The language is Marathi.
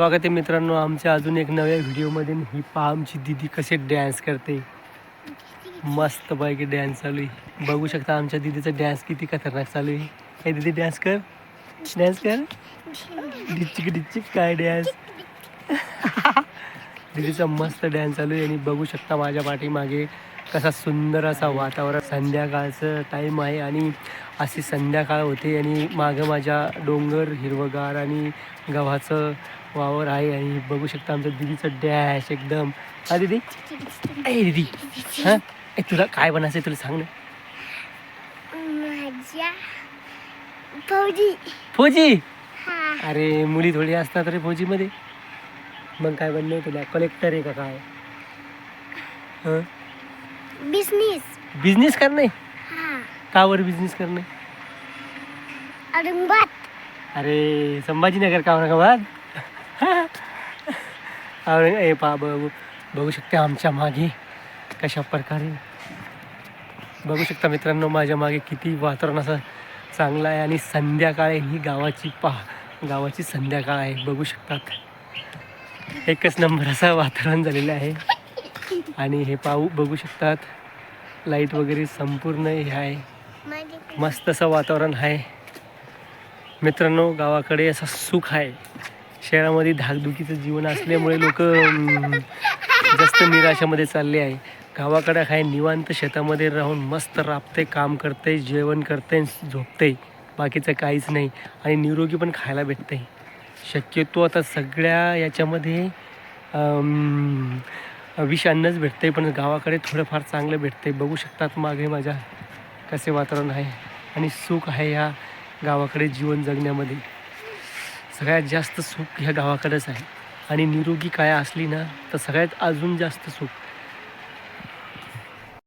स्वागत आहे मित्रांनो आमच्या अजून एक नव्या व्हिडिओमध्ये. ही पहा आमची दिदी कसे डॅन्स करते. मस्त पैकी डॅन्स चालू आहे. बघू शकता आमच्या दिदीचा डॅन्स किती खतरनाक चालू आहे. हे दिदी डॅन्स कर. डॅन्स कर. डिचिक डिचिक काय डॅन्स दिदीचा मस्त डॅन्स चालू आहे आणि बघू शकता माझ्या पाठीमागे कसा सुंदर असा वातावरण. संध्याकाळचं टाईम आहे आणि अशी संध्याकाळ होते आणि मागं माझ्या डोंगर हिरवगार आणि गव्हाचं वावर आहे आणि बघू शकता आमच्या दिदीचं डॅश एकदम. हा दिदी? ए दिदी. हां? तुला काय बनायचं आहे तुला सांग ना. फौजी. फौजी? अरे मुली थोडी असतात रे फौजीमध्ये. मग काय बनलं तुला कलेक्टर आहे का काय? हं? बिझनेस बिझनेस करणे? हा. कावर बिझनेस करणे? औरंगाबाद. अरे संभाजीनगर का औरंगाबाद? औरंग ए पा बघू बघू शकते आमच्या मागे कशा प्रकारे. बघू शकता मित्रांनो माझ्या मागे किती वातावरण असं चांगलं आहे आणि संध्याकाळ आहे. ही गावाची पहा गावाची संध्याकाळ आहे. बघू शकतात. एकच नंबर असा वातावरण झालेलं आहे. आणि हे पाहू बघू शकतात लाइट वगैरे संपूर्ण हे आहे. मस्त असं वातावरण आहे. मित्रांनो गावाकडे असं सुख आहे. शहरामध्ये धाकधुकीचं जीवन असल्यामुळे लोक जास्त निराशामध्ये चालले आहे. गावाकडे काय निवांत शेतामध्ये राहून मस्त राबते काम करते जेवण करते झोपते बाकीचं काहीच नाही. आणि निरोगी पण खायला भेटते शक्यतो आता सगळ्या याच्यामध्ये अम, विष अन्नच पण गावाकडे थोडंफार चांगलं भेटतं आहे बघू शकतात मागे माझ्या कसे वातावरण आहे आणि सुख आहे ह्या गावाकडे जीवन जगण्यामध्ये. सगळ्यात जास्त सुख ह्या गावाकडेच आहे. आणि निरोगी काय असली ना तर सगळ्यात अजून जास्त सुख